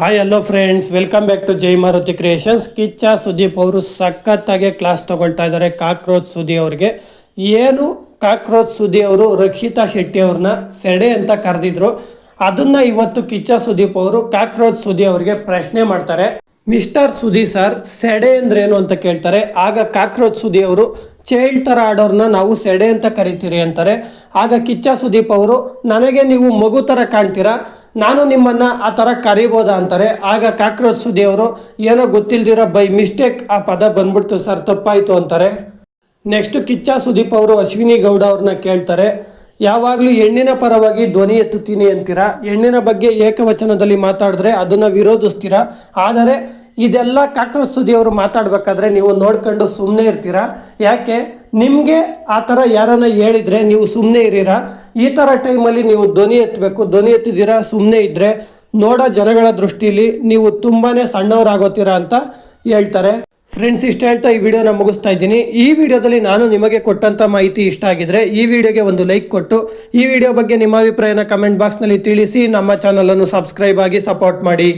Hi hello friends welcome back to Jai Maruti creations Kiccha Sudeep ಅವರು ಸಖತ್ತಾಗಿ class ತಗೊಳ್ತಾ ಇದ್ದಾರೆ. ಕಾಕ್ರೋಚ್ ಸುದಿ ಅವ್ರಿಗೆ. ಏನು ಕಾಕ್ರೋಚ್ ಸುದಿ ಅವರು ರಕ್ಷಿತಾ ಶೆಟ್ಟಿ ಅವ್ರನ್ನ ಸೆಡೆ ಅಂತ ಕರೆದಿದ್ರು. ಅದನ್ನ ಇವತ್ತು ಕಿಚ್ಚ ಸುದೀಪ್ ಅವರು ಕಾಕ್ರೋಚ್ ಸುದಿ ಅವರಿಗೆ ಪ್ರಶ್ನೆ ಮಾಡ್ತಾರೆ. ಮಿಸ್ಟರ್ ಸುದಿ ಸರ್ ಸೆಡೆ ಅಂದ್ರೆ ಏನು ಅಂತ ಕೇಳ್ತಾರೆ. ಆಗ ಕಾಕ್ರೋಚ್ ಸುದಿ ಅವರು ಚೈಲ್ಡ್ ಥರ ಆಡೋರ್ನ ನಾವು ಸೆಡೆ ಅಂತ ಕರಿತೀರಿ ಅಂತಾರೆ. ಆಗ ಕಿಚ್ಚ ಸುದೀಪ್ ಅವರು, ನನಗೆ ನೀವು ಮಗು ಥರ ಕಾಣ್ತೀರಾ? ನಾನು ನಿಮ್ಮನ್ನ ಆ ಥರ ಕರಿಬೋದಾ ಅಂತಾರೆ. ಆಗ ಕಾಕ್ರೋಚ್ ಸುದಿ ಅವರು ಏನೋ ಗೊತ್ತಿಲ್ದಿರೋ ಬೈ ಮಿಸ್ಟೇಕ್ ಆ ಪದ ಬಂದ್ಬಿಡ್ತು ಸರ್, ತಪ್ಪಾಯಿತು ಅಂತಾರೆ. ನೆಕ್ಸ್ಟ್ ಕಿಚ್ಚ ಸುದೀಪ್ ಅವರು ಅಶ್ವಿನಿ ಗೌಡ ಅವ್ರನ್ನ ಕೇಳ್ತಾರೆ. ಯಾವಾಗಲೂ ಹೆಣ್ಣಿನ ಪರವಾಗಿ ಧ್ವನಿ ಎತ್ತುತ್ತೀನಿ ಅಂತೀರಾ? ಹೆಣ್ಣಿನ ಬಗ್ಗೆ ಏಕವಚನದಲ್ಲಿ ಮಾತಾಡಿದ್ರೆ ಅದನ್ನ ವಿರೋಧಿಸ್ತೀರಾ? ಆದರೆ ಇದೆಲ್ಲ ಕಾಕ್ರೋಚ್ ಸುದಿ ಅವರು ಮಾತಾಡ್ಬೇಕಾದ್ರೆ ನೀವು ನೋಡ್ಕೊಂಡು ಸುಮ್ಮನೆ ಇರ್ತೀರಾ? ಯಾಕೆ? ನಿಮಗೆ ಆ ಥರ ಯಾರನ್ನ ಹೇಳಿದ್ರೆ ನೀವು ಸುಮ್ಮನೆ ಇರೀರಾ? ಈ ಥರ ಟೈಮಲ್ಲಿ ನೀವು ಧ್ವನಿ ಎತ್ತಬೇಕು. ಧ್ವನಿ ಎತ್ತಿದ್ದೀರಾ? ಸುಮ್ಮನೆ ಇದ್ದರೆ ನೋಡೋ ಜನಗಳ ದೃಷ್ಟಿಯಲ್ಲಿ ನೀವು ತುಂಬಾ ಸಣ್ಣವರಾಗೋತೀರಾ ಅಂತ ಹೇಳ್ತಾರೆ. ಫ್ರೆಂಡ್ಸ್ ಇಷ್ಟ ಹೇಳ್ತಾ ಈ ವಿಡಿಯೋನ ಮುಗಿಸ್ತಾ ಇದ್ದೀನಿ. ಈ ವಿಡಿಯೋದಲ್ಲಿ ನಾನು ನಿಮಗೆ ಕೊಟ್ಟಂಥ ಮಾಹಿತಿ ಇಷ್ಟ ಆಗಿದ್ರೆ ಈ ವಿಡಿಯೋಗೆ ಒಂದು ಲೈಕ್ ಕೊಟ್ಟು, ಈ ವಿಡಿಯೋ ಬಗ್ಗೆ ನಿಮ್ಮ ಅಭಿಪ್ರಾಯನ ಕಮೆಂಟ್ ಬಾಕ್ಸ್ನಲ್ಲಿ ತಿಳಿಸಿ. ನಮ್ಮ ಚಾನಲನ್ನು ಸಬ್ಸ್ಕ್ರೈಬ್ ಆಗಿ ಸಪೋರ್ಟ್ ಮಾಡಿ.